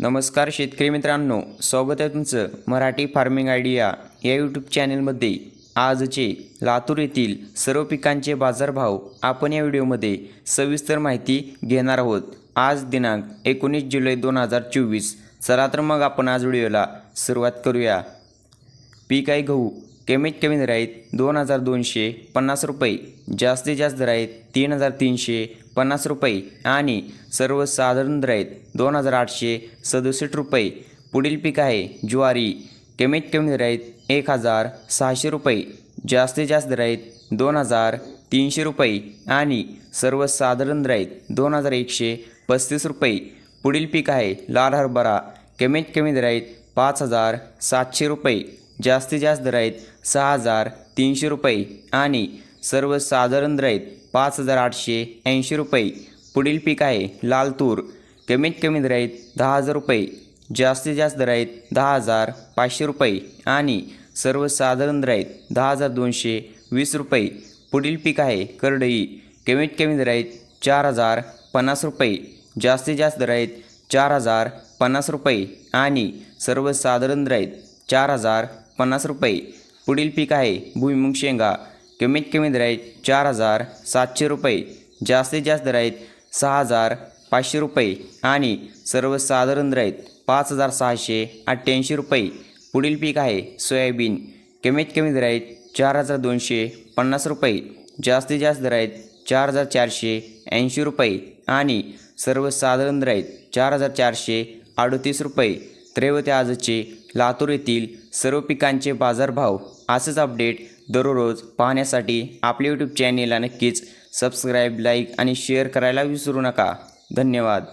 नमस्कार शेतकरी मित्रांनो स्वागत आहे तुमचं मराठी फार्मिंग आयडिया या यूट्यूब चॅनलमध्ये आजचे लातूर येथील सर्व पिकांचे बाजारभाव आपण या व्हिडिओमध्ये सविस्तर माहिती घेणार आहोत. आज दिनांक एकोणीस जुलै दोन हजार चोवीस. चला तर मग आपण आज व्हिडिओला सुरुवात करूया. पीक आहे गहू. कमीत कमी दर आहेत दोन हजार दोनशे पन्नास रुपये जास्तीत जास्त दर आहेत तीन हजार तीनशे पन्नास रुपये आणि सर्वसाधारण दर आहेत दोन हजार आठशे सदुसष्ट रुपये. पुढील पीक आहे ज्वारी कमीत कमी दर आहेत एक हजार सहाशे रुपये जास्तीत जास्त दर आहेत दोन हजार तीनशे रुपये आणि सर्वसाधारण दर आहेत दोन हजार एकशे पस्तीस रुपये. पुढील पीक आहे लाल हरभरा कमीत कमी दर आहेत पाच हजार सातशे रुपये. जास्तीत जास्त दर आहेत सहा हजार तीनशे रुपये आणि सर्वसाधारण दर आहेत पाच हजार आठशे ऐंशी रुपये. पुढील पीक आहे लाल तूर कमीत कमी दर आहेत दहा हजार रुपये जास्तीत जास्त दर आहेत दहा हजार पाचशे रुपये आणि सर्वसाधारण दर आहेत दहा हजार दोनशे वीस रुपये. पुढील पीक आहे करडई. कमीत कमी दर आहेत चार हजार पन्नास रुपये जास्तीत जास्त दर आहेत चार हजार पन्नास रुपये आणि सर्वसाधारण दर आहेत चार हजार पन्नास रुपये. पुढील पीक आहे भुईमुग शेंगा. कमीत कमी दर आहेत चार हजार सातशे रुपये. जास्तीत जास्त दर आहेत सहा हजार पाचशे रुपये. आणि सर्वसाधारण दर आहेत पाच हजार सहाशे अठ्ठ्याऐंशी रुपये. पुढील पीक आहे सोयाबीन. कमीत कमी दर आहेत चार हजार दोनशे पन्नास रुपये. जास्तीत जास्त दर आहेत चार हजार चारशे ऐंशी रुपये. आणि सर्वसाधारण दर आहेत चार हजार चारशे अडतीस रुपये. रेवते आजचे लातूर येथील सर्व पिकांचे बाजारभाव असंच अपडेट दररोज पाहण्यासाठी आपल्या यूट्यूब चॅनेलला नक्कीच सबस्क्राईब लाईक आणि शेअर करायला विसरू नका. धन्यवाद.